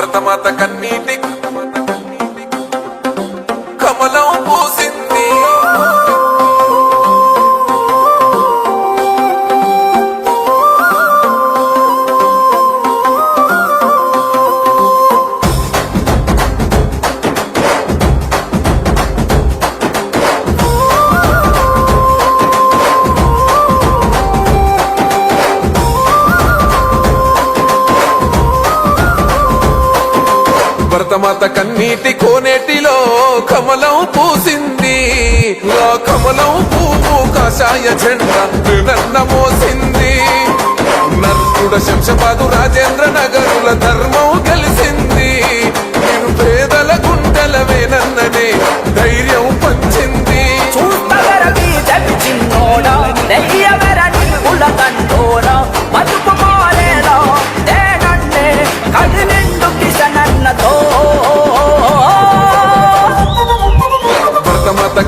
భరతమాత కన్నీటి భరతమాత కన్నీటి కోనేటిలో కమలం పూసింది. ఆ కమలం పువ్వు కాషాయ జెండా నన్న మోసింది. నర్తుడ శంషపాదు రాజేంద్ర నగరుల ధర్మం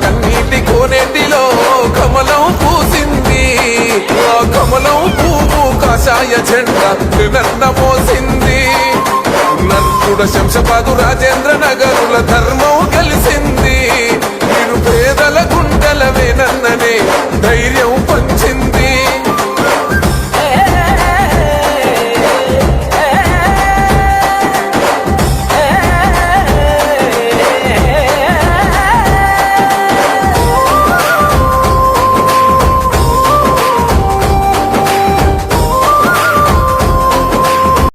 కన్నీటి కోనేటిలో కమలం పూసింది. ఆ కమలం పువ్వు కాషాయ జెండా నన్న మోసింది. నర్తుడ శంశపాదు రాజేంద్ర నగరుల ధర్మం